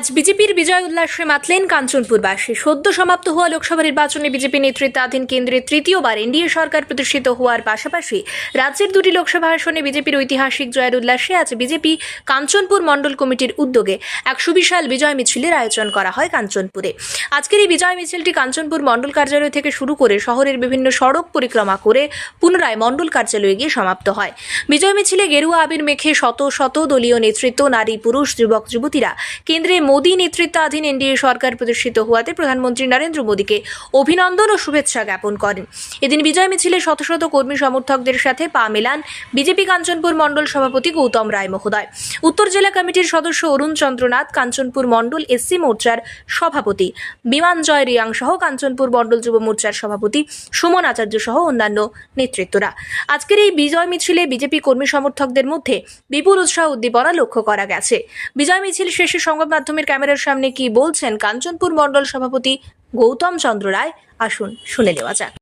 আজ বিজেপির বিজয় উল্লাসে মাতলেন কাঞ্চনপুরবাসী। সদ্য সমাপ্ত হওয়া লোকসভা নির্বাচনে বিজেপি নেতৃত্বাধীন কেন্দ্রে তৃতীয়বার এনডিএ সরকার প্রতিষ্ঠিত হওয়ার পাশাপাশি রাজ্যের দুটি লোকসভা আসনে বিজেপির ঐতিহাসিক জয়ের উল্লাসে আজ বিজেপি কাঞ্চনপুর মণ্ডল কমিটির উদ্যোগে এক সুবিশাল বিজয় মিছিলের আয়োজন করা হয় কাঞ্চনপুরে। আজকের এই বিজয় মিছিলটি কাঞ্চনপুর মণ্ডল কার্যালয় থেকে শুরু করে শহরের বিভিন্ন সড়ক পরিক্রমা করে পুনরায় মণ্ডল কার্যালয়ে গিয়ে সমাপ্ত হয়। বিজয় মিছিলে গেরুয়া আবির মেখে শত শত দলীয় নেতৃত্ব, নারী, পুরুষ, যুবক, যুবতীরা কেন্দ্রে মোদী নেতৃত্বাধীন এনডিএ সরকার প্রতিষ্ঠিত হওয়াতে প্রধানমন্ত্রী নরেন্দ্র মোদীকে অভিনন্দন ও শুভেচ্ছা জ্ঞাপন করেন। এদিন বিজয় মিছিলে শত শত কর্মী সমর্থকদের সাথে পা মেলান বিজেপি কাঞ্চনপুর মণ্ডল সভাপতি গৌতম রায় মহোদয়। উত্তর জেলা কমিটির সদস্য অরুণ চন্দ্রনাথ, কাঞ্চনপুর মণ্ডল এসসি মোর্চার সভাপতি বিমান জয় রিয়াং সহ কাঞ্চনপুর মণ্ডল যুব মোর্চার সভাপতি সুমন আচার্য সহ অন্যান্য নেতৃত্বরা। আজকের এই বিজয় মিছিলে বিজেপি কর্মী সমর্থকদের মধ্যে বিপুল উৎসাহ উদ্দীপনা লক্ষ্য করা গেছে। বিজয় মিছিল শেষে সংবাদ মাধ্যমের ক্যামেরার সামনে কি বলছেন কাঞ্চনপুর মণ্ডল সভাপতি গৌতম চন্দ্র রায়? আসুন, শুনে নেওয়া যাক।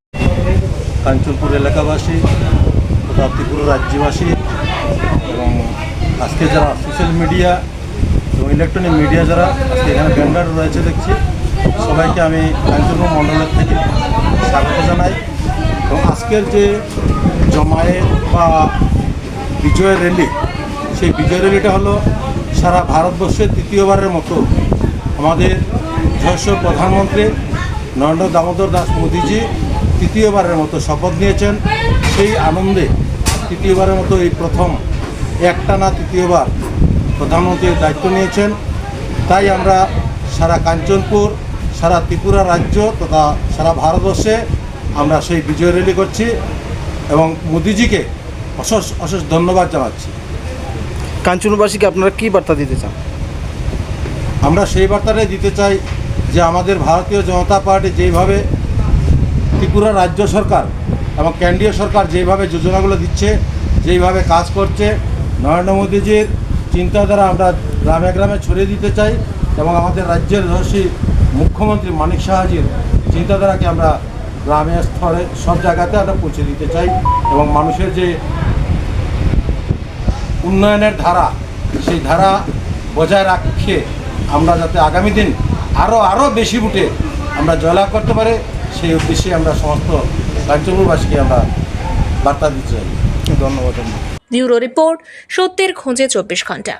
কাঞ্চনপুর এলাকাবাসী, তথা ত্রিপুরা রাজ্যবাসী, এবং আজকে যারা সোশ্যাল মিডিয়া এবং ইলেকট্রনিক মিডিয়া যারা আজকে এখানে ব্যান্ডার রয়েছে দেখছি, সবাইকে আমি কাঞ্চনপুর মণ্ডলের থেকে স্বাগত জানাই। এবং আজকের যে জমায়েত বা বিজয় র্যালি সেই বিজয় র্যালিটা হলো সারা ভারতবর্ষের তৃতীয়বারের মতো আমাদের যশস্ব প্রধানমন্ত্রী নরেন্দ্র দামোদর দাস মোদীজি তৃতীয়বারের মতো শপথ নিয়েছেন। সেই আনন্দে তৃতীয়বারের মতো এই প্রথম একটানা তৃতীয়বার প্রধানমন্ত্রীর দায়িত্ব নিয়েছেন। তাই আমরা সারা কাঞ্চনপুর, সারা ত্রিপুরা রাজ্য তথা সারা ভারতবর্ষে আমরা সেই বিজয় র্যালি করছি এবং মোদিজিকে অশেষ অশেষ ধন্যবাদ জানাচ্ছি। কাঞ্চনবাসীকে আপনারা কি বার্তা দিতে চান? আমরা সেই বার্তাটাই দিতে চাই যে আমাদের ভারতীয় জনতা পার্টি যেইভাবে ত্রিপুরা রাজ্য সরকার এবং কেন্দ্রীয় সরকার যেইভাবে যোজনাগুলো দিচ্ছে, যেইভাবে কাজ করছে, নরেন্দ্র মোদীজির চিন্তাধারা আমরা গ্রামে গ্রামে ছড়িয়ে দিতে চাই এবং আমাদের রাজ্যের যশস্বী মুখ্যমন্ত্রী মানিক সাহাজির চিন্তাধারাকে আমরা গ্রামে স্তরে সব জায়গাতে আমরা পৌঁছে দিতে চাই এবং মানুষের যে উন্নয়নের ধারা সেই ধারা বজায় রাখে আমরা যাতে আগামী দিন আরও আরও বেশি উঠে আমরা জয়লাভ করতে পারে সেই উদ্দেশ্যে আমরা সমস্ত রাজ্যপুরবাসীকে আমরা বার্তা দিতে চাই ধন্যবাদ। ব্যুরো রিপোর্ট সত্যের খোঁজে চব্বিশ ঘণ্টা